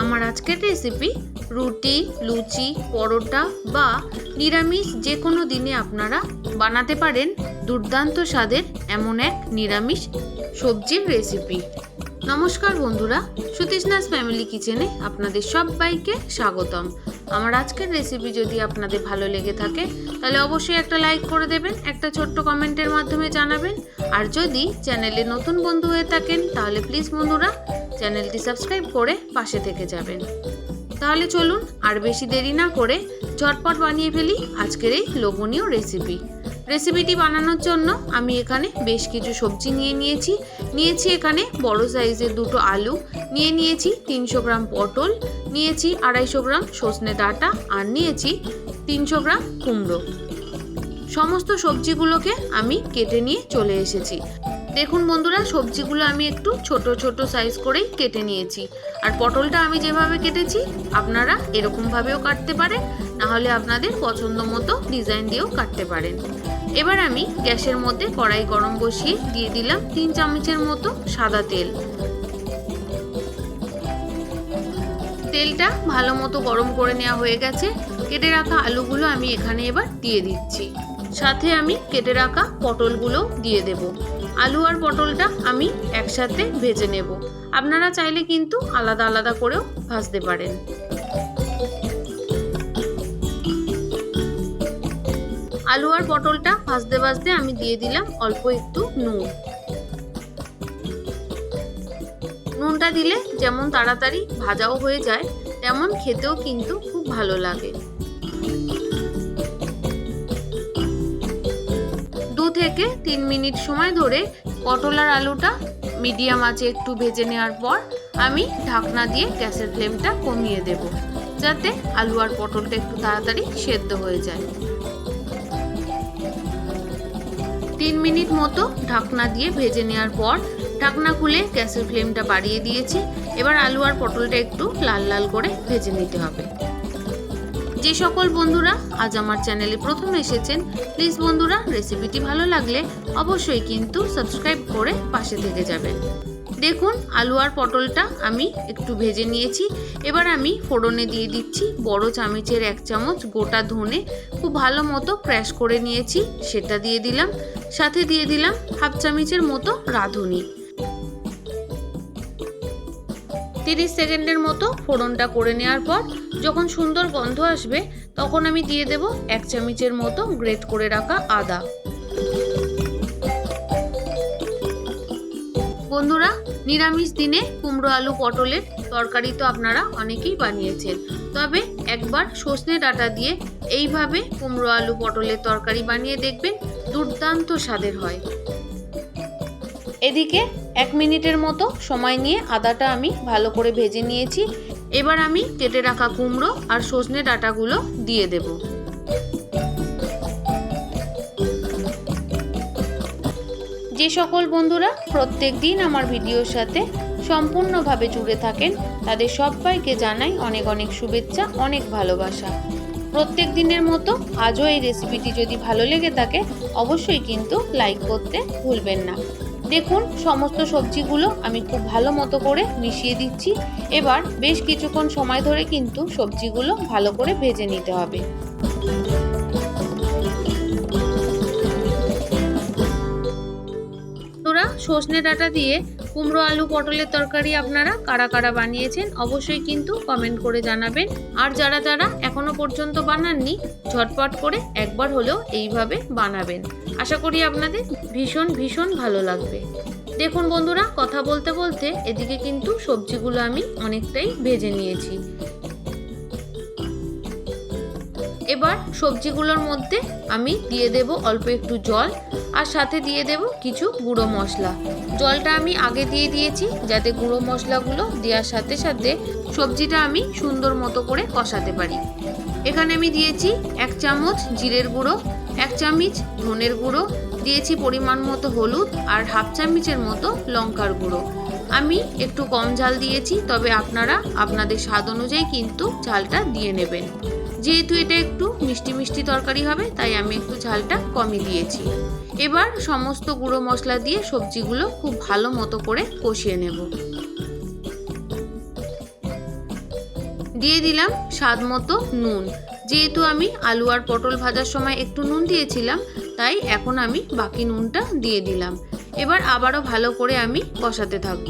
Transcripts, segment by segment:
আমার আজকের রেসিপি রুটি, লুচি, পরোটা বা নিরামিষ যে কোনো দিনে আপনারা বানাতে পারেন দুর্দান্ত স্বাদের এমন এক নিরামিষ সবজির রেসিপি নমস্কার বন্ধুরা, সুতৃষ্ণাস ফ্যামিলি কিচেনে আপনাদের সবাইকে স্বাগতম। আমার আজকের রেসিপি যদি আপনাদের ভালো লেগে থাকে, তাহলে অবশ্যই একটা লাইক করে দেবেন, একটা ছোট্ট কমেন্টের মাধ্যমে জানাবেন। আর যদি চ্যানেলে নতুন বন্ধু হয়ে থাকেন, তাহলে প্লিজ বন্ধুরা চ্যানেলটি সাবস্ক্রাইব করে পাশে থেকে যাবেন। তাহলে চলুন আর বেশি দেরি না করে ঝটপট বানিয়ে ফেলি আজকের এই লোভনীয় রেসিপি রেসিপিটি বানানোর জন্য আমি এখানে বেশ কিছু সবজি নিয়ে নিয়েছি। নিয়েছি এখানে বড় সাইজের দুটো আলু, নিয়ে নিয়েছি তিনশো গ্রাম পটল, নিয়েছি আড়াইশো গ্রাম সজনে ডাঁটা আর নিয়েছি তিনশো গ্রাম কুমড়ো। সমস্ত সবজিগুলোকে আমি কেটে নিয়ে চলে এসেছি। দেখুন বন্ধুরা, সবজিগুলো আমি একটু ছোট ছোট সাইজ করেই কেটে নিয়েছি। আর পটলটা আমি যেভাবে কেটেছি, আপনারা এরকমভাবেও কাটতে পারেন নাহলে আপনাদের পছন্দ মতো ডিজাইন দিয়েও কাটতে পারেন। এবার আমি গ্যাসের মধ্যে কড়াই গরম বসিয়ে দিয়ে দিলাম তিন চামচের মতো সাদা তেল। তেলটা ভালো মতো গরম করে নেওয়া হয়ে গেছে। কেটে রাখা আলুগুলো আমি এখানে এবার দিয়ে দিচ্ছি। সাথে আমি কেটে রাখা পটলগুলো দিয়ে দেব। আলু আর পটলটা আমি একসাথে ভেজে নেব। আপনারা চাইলে কিন্তু আলাদা আলাদা করেও ভাজতে পারেন। আলু আর পটলটা ভাজতে ভাজতে আমি দিয়ে দিলাম অল্প একটু নুন। নুনটা দিলে যেমন তাড়াতাড়ি ভাজাও হয়ে যায়, তেমন খেতেও কিন্তু খুব ভালো লাগে। দু থেকে তিন মিনিট সময় ধরে পটল আর আলুটা মিডিয়াম আঁচে একটু ভেজে নেওয়ার পর আমি ঢাকনা দিয়ে গ্যাসের ফ্লেমটা কমিয়ে দেব, যাতে আলু আর পটলটা একটু তাড়াতাড়ি সেদ্ধ হয়ে যায়। তিন মিনিট মতো ঢাকনা দিয়ে ভেজে নেওয়ার পর ঢাকনা খুলে গ্যাসের ফ্লেমটা বাড়িয়ে দিয়েছি। এবার আলু আর পটলটা একটু লাল লাল করে ভেজে নিতে হবে। যে সকল বন্ধুরা আজ আমার চ্যানেলে প্রথম এসেছেন, প্লিজ বন্ধুরা, রেসিপিটি ভালো লাগলে অবশ্যই কিন্তু সাবস্ক্রাইব করে পাশে থেকে যাবেন। দেখুন, আলু আর পটলটা আমি একটু ভেজে নিয়েছি। এবার আমি ফোড়নে দিয়ে দিচ্ছি বড় চামচের এক চামচ গোটা ধনে। খুব ভালো মতো ক্র্যাশ করে নিয়েছি, সেটা দিয়ে দিলাম। সাথে দিয়ে দিলাম হাফ চামচের মতো রাঁধুনি। তিরিশ সেকেন্ডের মতো ফোড়নটা করে নেওয়ার পর যখন সুন্দর গন্ধ আসবে, তখন আমি দিয়ে দেব এক চামচের মতো গ্রেট করে রাখা আদা। বন্ধুরা, নিরামিষ দিনে কুমড়ো আলু পটলের তরকারি তো আপনারা অনেকেই বানিয়েছেন। তবে একবার সজনে ডাঁটা দিয়ে এইভাবে কুমড়ো আলু পটলের তরকারি বানিয়ে দেখবেন দুর্দান্ত স্বাদের হয়। এদিকে এক মিনিটের মতো সময় নিয়ে আদাটা আমি ভালো করে ভেজে নিয়েছি। এবার আমি কেটে রাখা কুমড়ো আর সজনে ডাঁটাগুলো দিয়ে দেব। যে সকল বন্ধুরা প্রত্যেক দিন আমার ভিডিওর সাথে সম্পূর্ণভাবে জুড়ে থাকেন, তাদের সবাইকে জানাই অনেক অনেক শুভেচ্ছা, অনেক ভালোবাসা। প্রত্যেক দিনের মতো আজও এই রেসিপিটি যদি ভালো লেগে থাকে, অবশ্যই কিন্তু লাইক করতে ভুলবেন না। দেখুন, সমস্ত সবজিগুলো আমি খুব ভালো মতো করে মিশিয়ে দিচ্ছি। এবার বেশ কিছুক্ষণ সময় ধরে কিন্তু সবজিগুলো ভালো করে ভেজে নিতে হবে। সজনে ডাঁটা দিয়ে কুমড়ো আলু, পটলের তরকারি আপনারা কারা কারা বানিয়েছেন অবশ্যই কিন্তু কমেন্ট করে জানাবেন। আর যারা যারা এখনও পর্যন্ত বানাননি, ঝটপট করে একবার হলেও এইভাবে বানাবেন। আশা করি আপনাদের ভীষণ ভীষণ ভালো লাগবে। দেখুন বন্ধুরা, কথা বলতে বলতে এদিকে কিন্তু সবজিগুলো আমি অনেকটাই ভেজে নিয়েছি। এবার সবজিগুলোর মধ্যে আমি দিয়ে দেব অল্প একটু জল। আর সাথে দিয়ে দেব কিছু গুঁড়ো মশলা। জলটা আমি আগে দিয়ে দিয়েছি, যাতে গুঁড়ো মশলাগুলো দেওয়ার সাথে সাথে সবজিটা আমি সুন্দর মতো করে কষাতে পারি। এখানে আমি দিয়েছি এক চামচ জিরের গুঁড়ো, এক চামচ ধনের গুঁড়ো, দিয়েছি পরিমাণ মতো হলুদ আর হাফ চামচের মতো লঙ্কার গুঁড়ো। আমি একটু কম ঝাল দিয়েছি, তবে আপনারা আপনাদের স্বাদ অনুযায়ী কিন্তু ঝালটা দিয়ে নেবেন। যেহেতু এটা একটু মিষ্টি মিষ্টি তরকারি হবে, তাই আমি একটু ঝালটা কমই দিয়েছি। এবার সমস্ত গুঁড়ো মশলা দিয়ে সবজিগুলো খুব ভালো মতো করে কষিয়ে নেব। দিয়ে দিলাম স্বাদ মতো নুন। যেহেতু আমি আলু আর পটল ভাজার সময় একটু নুন দিয়েছিলাম, তাই এখন আমি বাকি নুনটা দিয়ে দিলাম। এবার আবারও ভালো করে আমি কষাতে থাকব।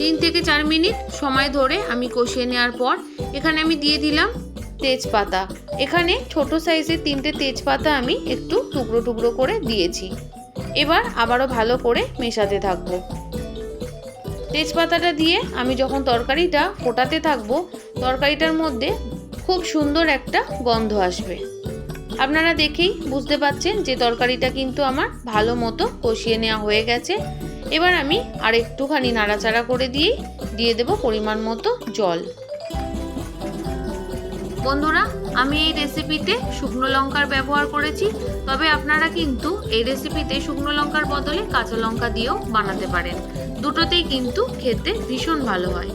তিন থেকে চার মিনিট সময় ধরে আমি কষিয়ে নেওয়ার পর এখানে আমি দিয়ে দিলাম তেজপাতা। এখানে ছোট সাইজের তিনটে তেজপাতা আমি একটু টুকরো টুকরো করে দিয়েছি। এবার আবারও ভালো করে মেশাতে থাকব। তেজপাতাটা দিয়ে আমি যখন তরকারিটা ফোটাতে থাকব, তরকারিটার মধ্যে খুব সুন্দর একটা গন্ধ আসবে। আপনারা দেখেই বুঝতে পাচ্ছেন যে তরকারিটা কিন্তু আমার ভালো মতো কষিয়ে নেওয়া হয়ে গেছে। এবার আমি আর একটুখানি নাড়াচাড়া করে দিয়েই দিয়ে দেব পরিমাণ মতো জল। বন্ধুরা, আমি এই রেসিপিতে শুকনো লঙ্কার ব্যবহার করেছি। তবে আপনারা কিন্তু এই রেসিপিতে শুকনো লঙ্কার বদলে কাঁচা লঙ্কা দিয়েও বানাতে পারেন। দুটোতেই কিন্তু খেতে ভীষণ ভালো হয়।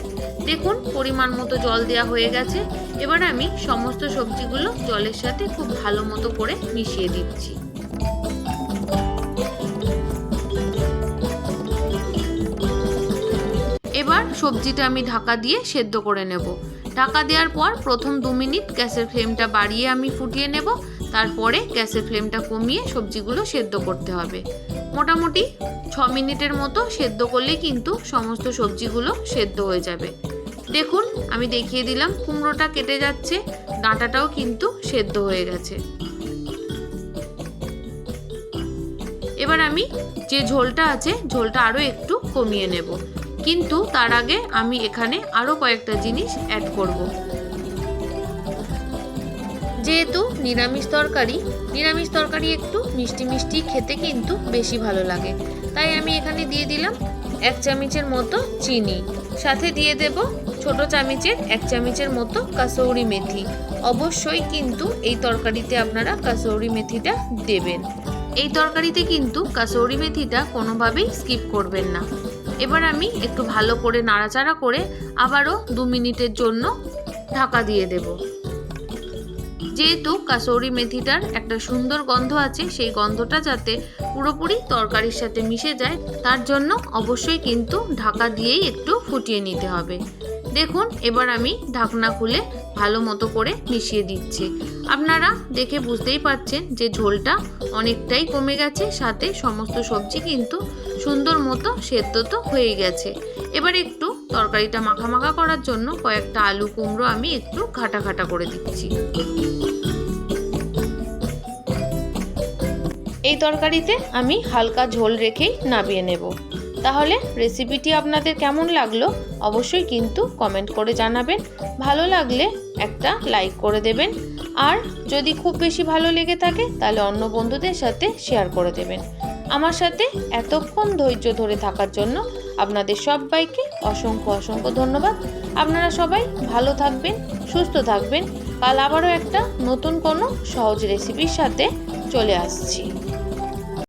দেখুন, পরিমাণ মতো জল দেওয়া হয়ে গেছে। এবার আমি সমস্ত সবজিগুলো জলের সাথে খুব ভালো মতো করে মিশিয়ে দিচ্ছি। সবজিটা আমি ঢাকা দিয়ে সেদ্ধ করে নেব। ঢাকা দেওয়ার পর প্রথম দু মিনিট গ্যাসের ফ্লেমটা বাড়িয়ে আমি ফুটিয়ে নেব। তারপরে গ্যাসের ফ্লেমটা কমিয়ে সবজিগুলো সেদ্ধ করতে হবে। মোটামুটি ছ মিনিটের মতো সেদ্ধ করলে কিন্তু সমস্ত সবজিগুলো সেদ্ধ হয়ে যাবে। দেখুন, আমি দেখিয়ে দিলাম কুমড়োটা কেটে যাচ্ছে, ডাঁটাটাও কিন্তু সেদ্ধ হয়ে গেছে। এবার আমি যে ঝোলটা আছে, ঝোলটা আরও একটু কমিয়ে নেব। কিন্তু তার আগে আমি এখানে আরও কয়েকটা জিনিস অ্যাড করব। যেহেতু নিরামিষ তরকারি নিরামিষ তরকারি একটু মিষ্টি মিষ্টি খেতে কিন্তু বেশি ভালো লাগে। তাই আমি এখানে দিয়ে দিলাম এক চামচের মতো চিনি। সাথে দিয়ে দেব ছোট চামচের এক চামচের মতো কাসৌরি মেথি। অবশ্যই কিন্তু এই তরকারিতে আপনারা কাসৌরি মেথিটা দেবেন। এই তরকারিতে কিন্তু কাসৌরি মেথিটা কোনোভাবেই স্কিপ করবেন না। এবার আমি একটু ভালো করে নাড়াচাড়া করে আবারও দু মিনিটের জন্য ঢাকা দিয়ে দেব। যেহেতু কাসৌরি মেথিটার একটা সুন্দর গন্ধ আছে, সেই গন্ধটা যাতে পুরোপুরি তরকারির সাথে মিশে যায়, তার জন্য অবশ্যই কিন্তু ঢাকা দিয়েই একটু ফুটিয়ে নিতে হবে। দেখুন, এবার আমি ঢাকনা খুলে ভালো মতো করে মিশিয়ে দিচ্ছি। আপনারা দেখে বুঝতেই পারছেন যে ঝোলটা অনেকটাই কমে গেছে, সাথে সমস্ত সবজি কিন্তু সুন্দর মতো সেদ্ধ তো হয়ে গেছে। এবার একটু তরকারিটা মাখা মাখা করার জন্য কয়েকটা আলু কুমড়ো আমি একটু ঘাটা ঘাটা করে দিচ্ছি। এই তরকারিতে আমি হালকা ঝোল রেখেই নামিয়ে নেব। তাহলে রেসিপিটি আপনাদের কেমন লাগল অবশ্যই কিন্তু কমেন্ট করে জানাবেন। ভালো লাগলে একটা লাইক করে দেবেন। আর যদি খুব বেশি ভালো লেগে থাকে তাহলে অন্য বন্ধুদের সাথে শেয়ার করে দেবেন। আমার সাথে এতক্ষণ ধৈর্য ধরে থাকার জন্য আপনাদের সবাইকে অসংখ্য অসংখ্য ধন্যবাদ। আপনারা সবাই ভালো থাকবেন, সুস্থ থাকবেন। কাল আবারও একটা নতুন কোনো সহজ রেসিপির সাথে চলে আসছি।